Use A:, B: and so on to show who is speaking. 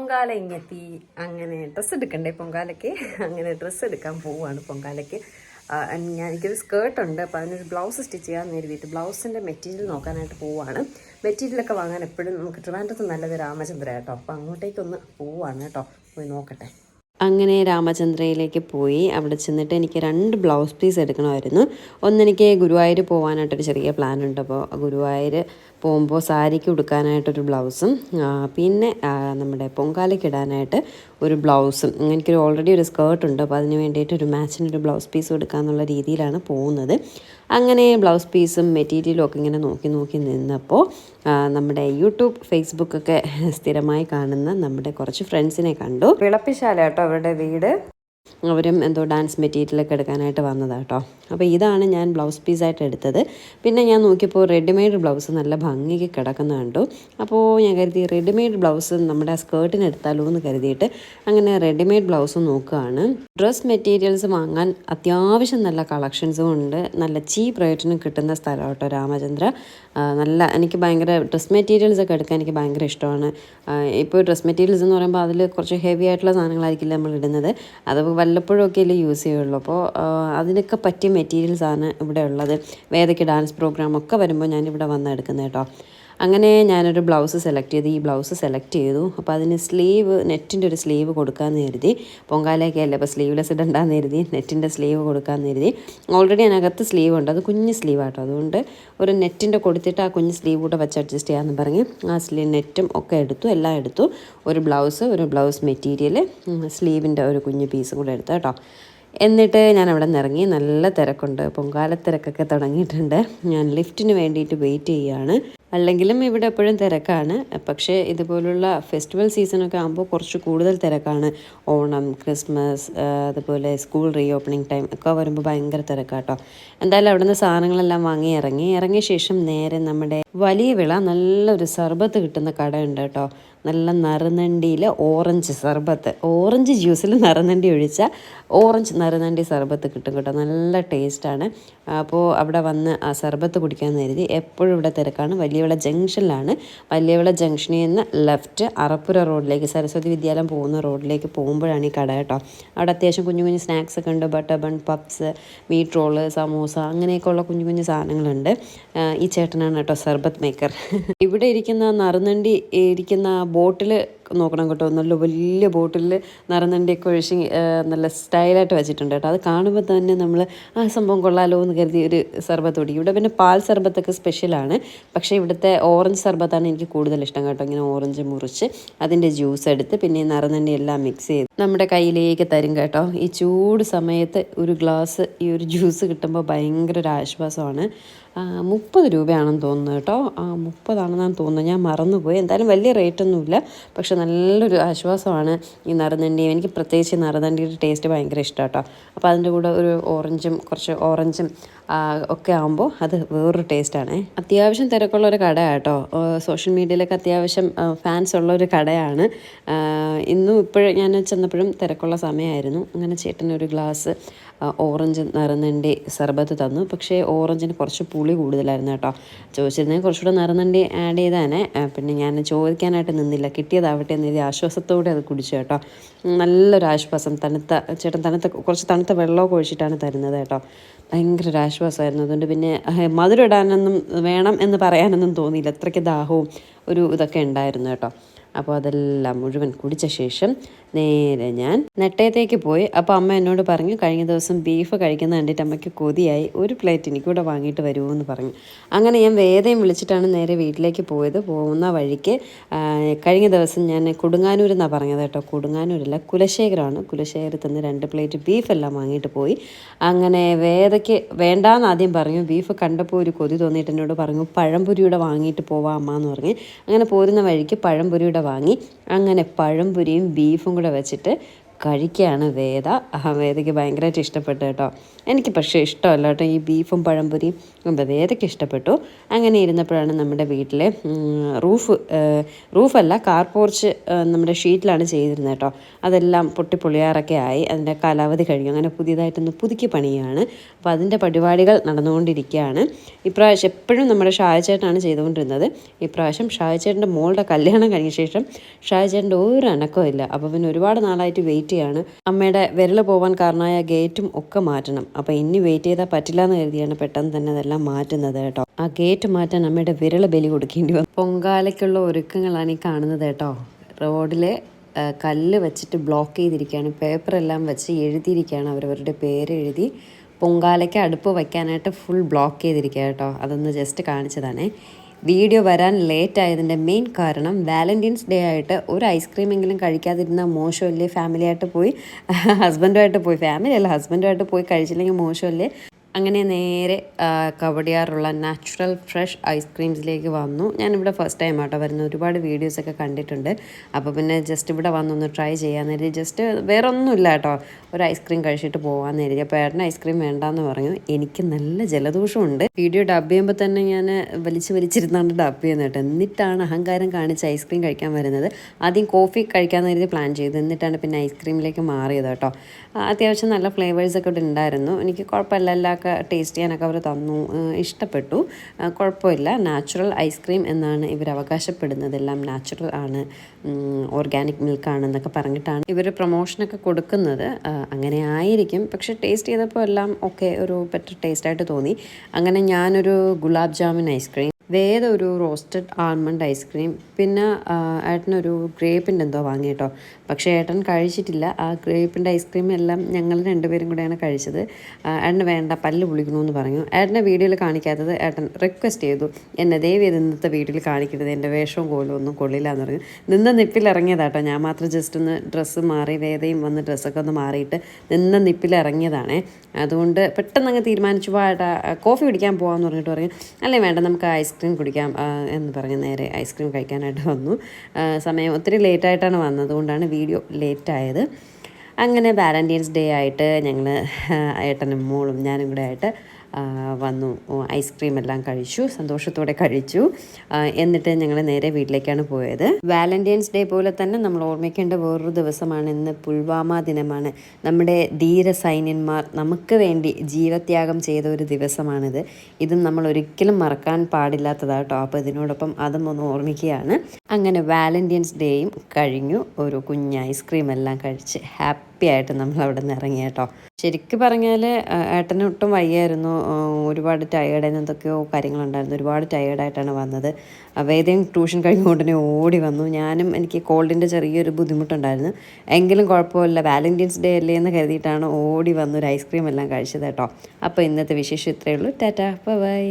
A: പൊങ്കാല ഇങ്ങെത്തി. അങ്ങനെ ഡ്രസ്സ് എടുക്കണ്ടേ പൊങ്കാലയ്ക്ക്? അങ്ങനെ ഡ്രസ്സ് എടുക്കാൻ പോവുകയാണ് പൊങ്കാലയ്ക്ക്. ഞാൻ എനിക്കൊരു സ്കേർട്ടുണ്ട് അപ്പോൾ അതിനൊരു ബ്ലൗസ് സ്റ്റിച്ച് ചെയ്യാമെന്ന് കരുതിയിട്ട് ബ്ലൗസിന്റെ മെറ്റീരിയൽ നോക്കാനായിട്ട് പോവുകയാണ്. മെറ്റീരിയലൊക്കെ വാങ്ങാൻ എപ്പോഴും നമുക്ക് ട്രിവാൻഡ്രത്ത് നല്ലത് രാമചന്ദ്ര കേട്ടോ അപ്പോൾ അങ്ങോട്ടേക്കൊന്ന് പോവുകയാണ് കേട്ടോ പോയി നോക്കട്ടെ.
B: അങ്ങനെ രാമചന്ദ്രയിലേക്ക് പോയി. അവിടെ ചെന്നിട്ട് എനിക്ക് രണ്ട് ബ്ലൗസ് പീസ് എടുക്കണമായിരുന്നു. ഒന്നെനിക്ക് ഗുരുവായൂർ പോകാനായിട്ടൊരു ചെറിയ പ്ലാൻ ഉണ്ട്. അപ്പോൾ ഗുരുവായൂർ പോകുമ്പോൾ സാരിക്ക് ഉടുക്കാനായിട്ടൊരു ബ്ലൗസും പിന്നെ നമ്മുടെ പൊങ്കാലയ്ക്ക് ഇടാനായിട്ട് ഒരു ബ്ലൗസും. എനിക്കൊരു ഓൾറെഡി ഒരു സ്കേർട്ട് ഉണ്ട് അപ്പോൾ അതിന് വേണ്ടിയിട്ട് ഒരു മാച്ചിനൊരു ബ്ലൗസ് പീസ് എടുക്കാമെന്നുള്ള രീതിയിലാണ് പോകുന്നത്. അങ്ങനെ ബ്ലൗസ് പീസും മെറ്റീരിയലും ഒക്കെ ഇങ്ങനെ നോക്കി നോക്കി നിന്നപ്പോൾ നമ്മുടെ യൂട്യൂബ് ഫേസ്ബുക്കൊക്കെ സ്ഥിരമായി കാണുന്ന നമ്മുടെ കുറച്ച് ഫ്രണ്ട്സിനെ കണ്ടു. വിളപ്പിശാല കേട്ടോ അവരുടെ വീട്. അവരും എന്തോ ഡാൻസ് മെറ്റീരിയലൊക്കെ എടുക്കാനായിട്ട് വന്നതാണ് കേട്ടോ അപ്പോൾ ഇതാണ് ഞാൻ ബ്ലൗസ് പീസായിട്ട് എടുത്തത്. പിന്നെ ഞാൻ നോക്കിയപ്പോൾ റെഡിമെയ്ഡ് ബ്ലൗസ് നല്ല ഭംഗിക്ക് കിടക്കുന്ന കണ്ടു. അപ്പോൾ ഞാൻ കരുതി റെഡിമെയ്ഡ് ബ്ലൗസ് നമ്മുടെ സ്കേർട്ടിന് എടുത്താലോ എന്ന് കരുതിയിട്ട് അങ്ങനെ റെഡിമെയ്ഡ് ബ്ലൗസ് നോക്കുകയാണ്. ഡ്രസ് മെറ്റീരിയൽസ് വാങ്ങാൻ അത്യാവശ്യം നല്ല കളക്ഷൻസും ഉണ്ട്. നല്ല ചീപ്പ് റേറ്റിന് കിട്ടുന്ന സ്ഥലം കേട്ടോ രാമചന്ദ്ര. നല്ല എനിക്ക് ഭയങ്കര ഡ്രസ് മെറ്റീരിയൽസ് ഒക്കെ എടുക്കാൻ എനിക്ക് ഭയങ്കര ഇഷ്ടമാണ്. ഇപ്പോൾ ഡ്രസ് മെറ്റീരിയൽസ് എന്ന് പറയുമ്പോൾ അതിൽ കുറച്ച് ഹെവി ആയിട്ടുള്ള സാധനങ്ങളായിരിക്കില്ല നമ്മൾ ഇടുന്നത്. അത് വല്ലപ്പോഴും ഒക്കെ അല്ലേ യൂസ് ചെയ്യുള്ളൂ. അപ്പോൾ അതിനൊക്കെ പറ്റിയ മെറ്റീരിയൽസാണ് ഇവിടെ ഉള്ളത്. വേദയ്ക്ക് ഡാൻസ് പ്രോഗ്രാം ഒക്കെ വരുമ്പോൾ ഞാൻ ഇവിടെ വന്ന് എടുക്കുന്നത് കേട്ടോ. അങ്ങനെ ഞാനൊരു ബ്ലൗസ് സെലക്ട് ചെയ്ത്. ഈ ബ്ലൗസ് സെലക്ട് ചെയ്തു. അപ്പോൾ അതിന് സ്ലീവ് നെറ്റിന്റെ ഒരു സ്ലീവ് കൊടുക്കാമെന്ന് കരുതി. പൊങ്കാലയൊക്കെ അല്ല അപ്പോൾ സ്ലീവ്ലെസ് ഇടണ്ടെന്ന് കരുതി. നെറ്റിന്റെ സ്ലീവ് കൊടുക്കാമെന്ന് കരുതി. ഓൾറെഡി അതിനകത്ത് സ്ലീവ് ഉണ്ട്. അത് കുഞ്ഞ് സ്ലീവാട്ടോ. അതുകൊണ്ട് ഒരു നെറ്റിന്റെ കൊടുത്തിട്ട് ആ കുഞ്ഞ് സ്ലീവ് കൂടെ വെച്ച് അഡ്ജസ്റ്റ് ചെയ്യാമെന്ന് പറഞ്ഞ് ആ സ്ലീവ് നെറ്റും ഒക്കെ എടുത്തു. എല്ലാം എടുത്തു. ഒരു ബ്ലൗസ് ഒരു ബ്ലൗസ് മെറ്റീരിയൽ സ്ലീവിന്റെ ഒരു കുഞ്ഞ് പീസും കൂടെ എടുത്തു കേട്ടോ. എന്നിട്ട് ഞാൻ അവിടെ നിന്ന് ഇറങ്ങി നല്ല തിരക്കുണ്ട്. പൊങ്കാലത്തിരക്കൊക്കെ തുടങ്ങിയിട്ടുണ്ട്. ഞാൻ ലിഫ്റ്റിന് വേണ്ടിയിട്ട് വെയിറ്റ് ചെയ്യുകയാണ്. അല്ലെങ്കിലും ഇവിടെ എപ്പോഴും തിരക്കാണ്. പക്ഷേ ഇതുപോലുള്ള ഫെസ്റ്റിവൽ സീസണൊക്കെ ആകുമ്പോൾ കുറച്ച് കൂടുതൽ തിരക്കാണ്. ഓണം ക്രിസ്മസ് അതുപോലെ സ്കൂൾ റീ ഓപ്പണിംഗ് ടൈം ഒക്കെ വരുമ്പോൾ ഭയങ്കര തിരക്കാട്ടോ. എന്തായാലും അവിടുന്ന് സാധനങ്ങളെല്ലാം വാങ്ങി ഇറങ്ങി. ഇറങ്ങിയ ശേഷം നേരെ നമ്മുടെ വലിയ വിള നല്ലൊരു സർബത്ത് കിട്ടുന്ന കടയുണ്ട് കേട്ടോ. നല്ല നറുനണ്ടിയിൽ ഓറഞ്ച് സർബത്ത്. ഓറഞ്ച് ജ്യൂസിൽ നറുനണ്ടി ഒഴിച്ചാൽ ഓറഞ്ച് നറുനണ്ടി സർബത്ത് കിട്ടും കേട്ടോ. നല്ല ടേസ്റ്റാണ്. അപ്പോൾ അവിടെ വന്ന് ആ സർബത്ത് കുടിക്കാൻ കരുതി എപ്പോഴും ഇവിടെ തിരക്കാണ്. വലിയവിള ജംഗ്ഷനിലാണ്. വലിയവിള ജംഗ്ഷനിൽ നിന്ന് ലെഫ്റ്റ് അറപ്പുര റോഡിലേക്ക് സരസ്വതി വിദ്യാലയം പോകുന്ന റോഡിലേക്ക് പോകുമ്പോഴാണ് ഈ കട കേട്ടോ. അവിടെ അത്യാവശ്യം കുഞ്ഞു കുഞ്ഞു സ്നാക്സ് ഒക്കെ ഉണ്ട്. Butter bun puffs meat roll samosa അങ്ങനെയൊക്കെയുള്ള കുഞ്ഞു കുഞ്ഞു സാധനങ്ങളുണ്ട്. ഈ ചേട്ടനാണ് കേട്ടോ സർബത്ത് മേക്കർ. ഇവിടെ ഇരിക്കുന്ന നറുനണ്ടി ഇരിക്കുന്ന ബോട്ടിൽ നോക്കണം കേട്ടോ. നല്ല വലിയ ബോട്ടിൽ നറുനണ്ടിയൊക്കെ ഒഴിച്ച് നല്ല സ്റ്റൈലായിട്ട് വെച്ചിട്ടുണ്ട് കേട്ടോ. അത് കാണുമ്പോൾ തന്നെ നമ്മൾ ആ സംഭവം കൊള്ളാലോ എന്ന് കരുതി ഒരു സർബത്ത് കുടിക്കും ഇവിടെ പിന്നെ പാൽ സർബത്തൊക്കെ സ്പെഷ്യലാണ് പക്ഷേ ഇവിടുത്തെ ഓറഞ്ച് സർബത്താണ് എനിക്ക് കൂടുതൽ ഇഷ്ടം കേട്ടോ. ഇങ്ങനെ ഓറഞ്ച് മുറിച്ച് അതിന്റെ ജ്യൂസ് എടുത്ത് പിന്നെ ഈ എല്ലാം മിക്സ് ചെയ്ത് നമ്മുടെ കയ്യിലേക്ക് തരും കേട്ടോ. ഈ ചൂട് സമയത്ത് ഒരു ഗ്ലാസ് ഈ ഒരു ജ്യൂസ് കിട്ടുമ്പോൾ ഭയങ്കര ഒരു ആശ്വാസമാണ്. മുപ്പത് രൂപയാണെന്ന് തോന്നുന്നു കേട്ടോ. മുപ്പതാണെന്നാണ് തോന്നുന്നത്. ഞാൻ മറന്നുപോയി. എന്തായാലും വലിയ റേറ്റൊന്നുമില്ല പക്ഷെ നല്ലൊരു ആശ്വാസമാണ് ഈ നറുതണ്ടിയും എനിക്ക് പ്രത്യേകിച്ച് നറുനണ്ടിയുടെ ടേസ്റ്റ് ഭയങ്കര ഇഷ്ടം കേട്ടോ അപ്പോൾ അതിന്റെ കൂടെ ഒരു ഓറഞ്ചും കുറച്ച് ഓറഞ്ചും ഒക്കെ ആകുമ്പോൾ അത് വേറൊരു ടേസ്റ്റാണ് അത്യാവശ്യം തിരക്കുള്ള ഒരു കടയാണ് കേട്ടോ സോഷ്യൽ മീഡിയയിലൊക്കെ അത്യാവശ്യം ഫാൻസ് ഉള്ള ഒരു കടയാണ്. ഇന്നും ഇപ്പോഴും ഞാൻ ചെന്നപ്പോഴും തിരക്കുള്ള സമയമായിരുന്നു. അങ്ങനെ ചേട്ടൻ ഒരു ഗ്ലാസ് ഓറഞ്ച് നിറനണ്ടി സർബത്ത് തന്നു. പക്ഷേ ഓറഞ്ചിന് കുറച്ച് പുളി കൂടുതലായിരുന്നു കേട്ടോ. ചോദിച്ചിരുന്നെങ്കിൽ കുറച്ചുകൂടെ നിറനണ്ടി ആഡ് ചെയ്താനേ. പിന്നെ ഞാൻ ചോദിക്കാനായിട്ട് നിന്നില്ല. കിട്ടിയതാവട്ടെ എന്ന് എഴുതി ആശ്വാസത്തോടെ അത് കുടിച്ചു കേട്ടോ. നല്ലൊരു ആശ്വാസം. തണുത്ത ചേട്ടൻ തണുത്ത കുറച്ച് തണുത്ത വെള്ളമൊക്കെ ഒഴിച്ചിട്ടാണ് തരുന്നത് കേട്ടോ. ഭയങ്കര ഒരു ആശ്വാസമായിരുന്നു. അതുകൊണ്ട് പിന്നെ മധുരം ഇടാനൊന്നും വേണം എന്ന് പറയാനൊന്നും തോന്നിയില്ല. അത്രയ്ക്ക് ദാഹവും ഒരു ഇതൊക്കെ ഉണ്ടായിരുന്നു കേട്ടോ. അപ്പോൾ അതെല്ലാം മുഴുവൻ കുടിച്ച ശേഷം നേരെ ഞാൻ നെട്ടയത്തേക്ക് പോയി. അപ്പോൾ അമ്മ എന്നോട് പറഞ്ഞു കഴിഞ്ഞ ദിവസം ബീഫ് കഴിക്കുന്ന കണ്ടിട്ട് അമ്മയ്ക്ക് കൊതിയായി. ഒരു പ്ലേറ്റ് എനിക്കൂടെ വാങ്ങിയിട്ട് വരുമോ എന്ന് പറഞ്ഞു. അങ്ങനെ ഞാൻ വേദയും വിളിച്ചിട്ടാണ് നേരെ വീട്ടിലേക്ക് പോയത്. പോകുന്ന വഴിക്ക് കഴിഞ്ഞ ദിവസം ഞാൻ കൊടുങ്ങാനൂർ എന്നാണ് പറഞ്ഞത് കേട്ടോ. കൊടുങ്ങാനൂരല്ല കുലശേഖരമാണ്. കുലശേഖരത്തിൽ നിന്ന് രണ്ട് പ്ലേറ്റ് ബീഫ് എല്ലാം വാങ്ങിയിട്ട് പോയി. അങ്ങനെ വേദയ്ക്ക് വേണ്ടാന്ന് ആദ്യം പറഞ്ഞു. ബീഫ് കണ്ടപ്പോൾ ഒരു കൊതി തോന്നിയിട്ട് എന്നോട് പറഞ്ഞു പഴംപൊരിയുടെ വാങ്ങിയിട്ട് പോവാം അമ്മ എന്ന് പറഞ്ഞ്. അങ്ങനെ പോരുന്ന വഴിക്ക് പഴംപൊരിയുടെ വാങ്ങി അങ്ങനെ പഴംപൊരിയും ബീഫും കൂടെ വെച്ചിട്ട് കഴിക്കുകയാണ് വേദ. ആ വേദയ്ക്ക് ഭയങ്കരമായിട്ട് ഇഷ്ടപ്പെട്ടു കേട്ടോ. എനിക്ക് പക്ഷേ ഇഷ്ടമല്ല കേട്ടോ ഈ ബീഫും പഴംപൊരിയും. എന്താ ഇഷ്ടപ്പെട്ടു? അങ്ങനെ ഇരുന്നപ്പോഴാണ് നമ്മുടെ വീട്ടിലെ റൂഫ് റൂഫല്ല കാർ പോർച്ച് നമ്മുടെ ഷീറ്റിലാണ് ചെയ്തിരുന്നത് കേട്ടോ. അതെല്ലാം പൊട്ടിപ്പൊളിയാറൊക്കെ ആയി. അതിന്റെ കാലാവധി കഴിഞ്ഞു. അങ്ങനെ പുതിയതായിട്ടൊന്ന് പുതുക്കി പണിയാണ് അപ്പോൾ അതിന്റെ പരിപാടികൾ നടന്നുകൊണ്ടിരിക്കുകയാണ്. ഇപ്രാവശ്യം എപ്പോഴും നമ്മുടെ ഷായച്ചേട്ടനാണ് ചെയ്തുകൊണ്ടിരുന്നത്. ഇപ്രാവശ്യം ഷായച്ചേട്ടന്റെ മോളുടെ കല്യാണം കഴിഞ്ഞ ശേഷം ഷായച്ചേട്ടന്റെ ഒരു അനക്കവും ഇല്ല. അപ്പോൾ പിന്നെ ഒരുപാട് നാളായിട്ട് വെയിറ്റ് ചെയ്യാണ്. അമ്മയുടെ വിരൽ പോകാൻ കാരണമായ ഗേറ്റും ഒക്കെ മാറ്റണം. അപ്പോൾ ഇനി വെയിറ്റ് ചെയ്താൽ പറ്റില്ല എന്ന് കരുതിയാണ് പെട്ടെന്ന് തന്നെ അതെല്ലാം മാറ്റുന്നത് കേട്ടോ. ആ ഗേറ്റ് മാറ്റാൻ അമ്മയുടെ വിരൽ ബലി കൊടുക്കേണ്ടി വന്നു. പൊങ്കാലയ്ക്കുള്ള ഒരുക്കങ്ങളാണ് ഈ കാണുന്നത് കേട്ടോ. റോഡിലെ കല്ല് വെച്ചിട്ട് ബ്ലോക്ക് ചെയ്തിരിക്കുകയാണ്. പേപ്പറെല്ലാം വെച്ച് എഴുതിയിരിക്കുകയാണ് അവരവരുടെ പേര് എഴുതി. പൊങ്കാലയ്ക്ക് അടുപ്പ് വയ്ക്കാനായിട്ട് ഫുൾ ബ്ലോക്ക് ചെയ്തിരിക്കുക കേട്ടോ. അതൊന്ന് ജസ്റ്റ് കാണിച്ചതാണേ. വീഡിയോ വരാൻ ലേറ്റ് ആയതിന്റെ മെയിൻ കാരണം വാലന്റൈൻസ് ഡേ ആയിട്ട് ഒരു ഐസ്ക്രീമെങ്കിലും കഴിക്കാതിരുന്ന മോശമല്ലേ ഫാമിലിയായിട്ട് പോയി? ഹസ്ബൻഡുമായിട്ട് പോയി. ഫാമിലി അല്ല ഹസ്ബൻഡുമായിട്ട് പോയി കഴിച്ചില്ലെങ്കിൽ മോശമല്ലേ? അങ്ങനെ നേരെ കവടിയാറുള്ള നാച്ചുറൽ ഫ്രഷ് ഐസ്ക്രീംസിലേക്ക് വന്നു. ഞാനിവിടെ ഫസ്റ്റ് ടൈം ആട്ടോ വരുന്നത്. ഒരുപാട് വീഡിയോസൊക്കെ കണ്ടിട്ടുണ്ട്. അപ്പോൾ പിന്നെ ജസ്റ്റ് ഇവിടെ വന്നൊന്ന് ട്രൈ ചെയ്യാമെന്ന് കരുതി. ജസ്റ്റ് വേറെ ഒന്നുമില്ല കേട്ടോ. ഒരു ഐസ്ക്രീം കഴിച്ചിട്ട് പോകാമെന്ന് കരുതി. അപ്പോൾ ഏട്ടന് ഐസ്ക്രീം വേണ്ടാന്ന് പറഞ്ഞു. എനിക്ക് നല്ല ജലദോഷമുണ്ട്. വീഡിയോ ഡബ് ചെയ്യുമ്പോൾ തന്നെ ഞാൻ വലിച്ച് വലിച്ചിരുന്നാണ് ഡബ് ചെയ്യുന്നത് കേട്ടോ. എന്നിട്ടാണ് അഹങ്കാരം കാണിച്ച് ഐസ്ക്രീം കഴിക്കാൻ വരുന്നത്. ആദ്യം കോഫി കഴിക്കാമെന്ന് കരുതി പ്ലാൻ ചെയ്തു. എന്നിട്ടാണ് പിന്നെ ഐസ്ക്രീമിലേക്ക് മാറിയത് കേട്ടോ. അത്യാവശ്യം നല്ല ഫ്ലേവേഴ്സൊക്കെ ഇവിടെ ഉണ്ടായിരുന്നു. എനിക്ക് കുഴപ്പമില്ല. എല്ലാം ഒക്കെ ടേസ്റ്റ് ചെയ്യാനൊക്കെ അവർ തന്നു. ഇഷ്ടപ്പെട്ടു. കുഴപ്പമില്ല. നാച്ചുറൽ ഐസ്ക്രീം എന്നാണ് ഇവർ അവകാശപ്പെടുന്നത് എല്ലാം നാച്ചുറൽ ആണ് ഓർഗാനിക് മിൽക്കാണ് എന്നൊക്കെ പറഞ്ഞിട്ടാണ് ഇവർ പ്രൊമോഷനൊക്കെ കൊടുക്കുന്നത്. അങ്ങനെ ആയിരിക്കും. പക്ഷേ ടേസ്റ്റ് ചെയ്തപ്പോൾ എല്ലാം ഒക്കെ ഒരു ബെറ്റർ ടേസ്റ്റായിട്ട് തോന്നി. അങ്ങനെ ഞാനൊരു ഗുലാബ് ജാമുൻ ഐസ്ക്രീം വേദ ഒരു റോസ്റ്റഡ് ആൽമണ്ട് ഐസ്ക്രീം പിന്നെ ഏട്ടനൊരു ഗ്രേപ്പിന്റെ എന്തോ വാങ്ങി കേട്ടോ പക്ഷേ ഏട്ടൻ കഴിച്ചിട്ടില്ല. ആ ഗ്രേപ്പിന്റെ ഐസ്ക്രീം എല്ലാം ഞങ്ങൾ രണ്ടുപേരും കൂടെയാണ് കഴിച്ചത്. ഏട്ടന് വേണ്ട പല്ല് പുളിക്കണമെന്ന് പറഞ്ഞു. ഏട്ടന്റെ വീഡിയോയിൽ കാണിക്കാത്തത് ഏട്ടൻ റിക്വസ്റ്റ് ചെയ്തു. എന്നെ ദൈവം ഇത് ഇന്നത്തെ വീഡിയോയിൽ കാണിക്കരുത്. എന്റെ വേഷവും കോലും ഒന്നും കൊള്ളില്ല എന്ന് പറഞ്ഞു. നിന്ന നിപ്പിലിറങ്ങിയതാട്ടോ ഞാൻ മാത്രം ജസ്റ്റ് ഒന്ന് ഡ്രസ്സ് മാറി വേദയും വന്ന് ഡ്രസ്സൊക്കെ ഒന്ന് മാറിയിട്ട് നിന്ന നിപ്പിൽ ഇറങ്ങിയതാണേ. അതുകൊണ്ട് പെട്ടെന്ന് അങ്ങ് തീരുമാനിച്ചു പോയിട്ട് കോഫി കുടിക്കാൻ പോകാമെന്ന് പറഞ്ഞിട്ട് പറഞ്ഞു. അല്ലേ വേണ്ട നമുക്ക് ഐസ്ക്രീം കുടിക്കാം എന്ന് പറഞ്ഞ് നേരെ ഐസ്ക്രീം കഴിക്കാനായിട്ട് വന്നു. സമയം ഒത്തിരി ലേറ്റായിട്ടാണ് വന്നത്. കൊണ്ടാണ് വീഡിയോ ലേറ്റായത് അങ്ങനെ വാലന്റൈൻസ് ഡേ ആയിട്ട് ഞങ്ങൾ ഏട്ടനും മോളും ഞാനും കൂടെ ആയിട്ട് വന്നു. ഐസ്ക്രീം എല്ലാം കഴിച്ചു സന്തോഷത്തോടെ കഴിച്ചു. എന്നിട്ട് ഞങ്ങൾ നേരെ വീട്ടിലേക്കാണ് പോയത്. വാലന്റൈൻസ് ഡേ പോലെ തന്നെ നമ്മൾ ഓർമ്മിക്കേണ്ട വേറൊരു ദിവസമാണ് ഇന്ന് പുൽവാമ ദിനമാണ്. നമ്മുടെ ധീര സൈന്യന്മാർ നമുക്ക് വേണ്ടി ജീവത്യാഗം ചെയ്ത ഒരു ദിവസമാണിത്. ഇതും നമ്മൾ ഒരിക്കലും മറക്കാൻ പാടില്ലാത്തതാട്ടോ. അപ്പോൾ ഇതിനോടൊപ്പം അതും ഒന്ന് ഓർമ്മിക്കുകയാണ്. അങ്ങനെ വാലന്റൈൻസ് ഡേയും കഴിഞ്ഞു. ഒരു കുഞ്ഞ് ഐസ്ക്രീം എല്ലാം കഴിച്ച് ഹാപ്പി ആയിട്ട് നമ്മൾ അവിടെ നിന്ന് ഇറങ്ങി കേട്ടോ. ശരിക്കും പറഞ്ഞാൽ ഏട്ടന് ഒട്ടും വയ്യായിരുന്നു. ഒരുപാട് ടയേർഡ് എന്തൊക്കെയോ കാര്യങ്ങളുണ്ടായിരുന്നു. ഒരുപാട് ടയേർഡായിട്ടാണ് വന്നത്. വേദയും ട്യൂഷൻ കഴിഞ്ഞ ഉടനെ ഓടി വന്നു. ഞാനും എനിക്ക് കോൾഡിന്റെ ചെറിയൊരു ബുദ്ധിമുട്ടുണ്ടായിരുന്നു. എങ്കിലും കുഴപ്പമില്ല. വാലന്റൈൻസ് ഡേ അല്ലേ എന്ന് കരുതിയിട്ടാണ് ഓടി വന്ന് ഒരു ഐസ്ക്രീം എല്ലാം കഴിച്ചത് കേട്ടോ. അപ്പോൾ ഇന്നത്തെ വിശേഷം ഇത്രയേ ഉള്ളൂ. ടാറ്റാ. ബൈ.